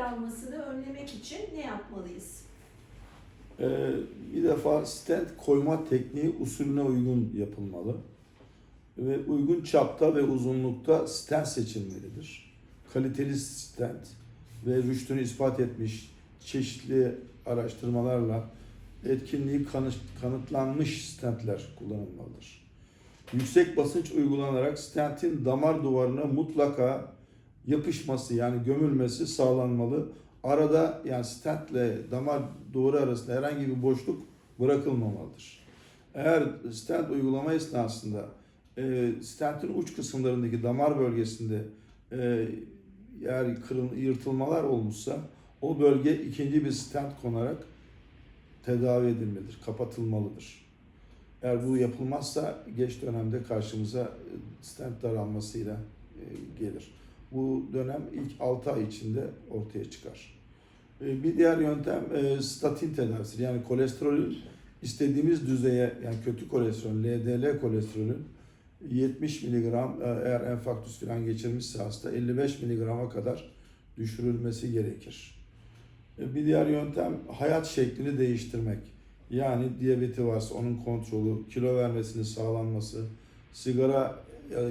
daralmasını önlemek için ne yapmalıyız? Ee, bir defa stent koyma tekniği usulüne uygun yapılmalı. Ve uygun çapta ve uzunlukta stent seçilmelidir. Kaliteli stent ve rüştünü ispat etmiş çeşitli araştırmalarla etkinliği kanı- kanıtlanmış stentler kullanılmalıdır. Yüksek basınç uygulanarak stentin damar duvarına mutlaka yapışması yani gömülmesi sağlanmalı. Arada yani stentle damar duvarı arasında herhangi bir boşluk bırakılmamalıdır. Eğer stent uygulama esnasında e, stentin uç kısımlarındaki damar bölgesinde e, eğer kırıl, yırtılmalar olmuşsa o bölge ikinci bir stent konarak tedavi edilmelidir, kapatılmalıdır. Eğer bu yapılmazsa geç dönemde karşımıza e, stent daralmasıyla e, gelir. Bu dönem ilk 6 ay içinde ortaya çıkar. E, Bir diğer yöntem e, statin tedavisidir. Yani kolesterolün istediğimiz düzeye yani kötü kolesterol, LDL kolesterolün 70 mg eğer enfarktüs falan geçirmişse hasta 55 mg'a kadar düşürülmesi gerekir. E, Bir diğer yöntem hayat şeklini değiştirmek. Yani diyabeti varsa onun kontrolü, kilo vermesinin sağlanması, sigara e,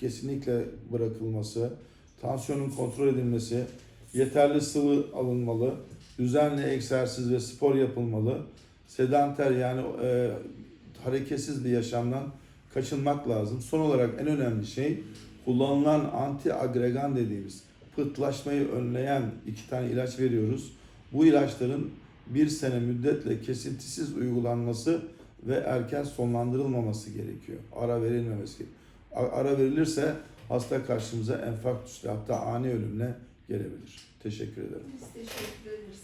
kesinlikle bırakılması, tansiyonun kontrol edilmesi, yeterli sıvı alınmalı, düzenli egzersiz ve spor yapılmalı, sedanter yani e, hareketsiz bir yaşamdan kaçınmak lazım. Son olarak en önemli şey kullanılan antiagregan dediğimiz pıhtılaşmayı önleyen iki tane ilaç veriyoruz. Bu ilaçların bir sene müddetle kesintisiz uygulanması ve erken sonlandırılmaması gerekiyor. Ara verilmemesi gerekiyor. Ara verilirse hasta karşımıza enfarktüsle hatta ani ölümle gelebilir. Teşekkür ederim. Biz teşekkür ederiz.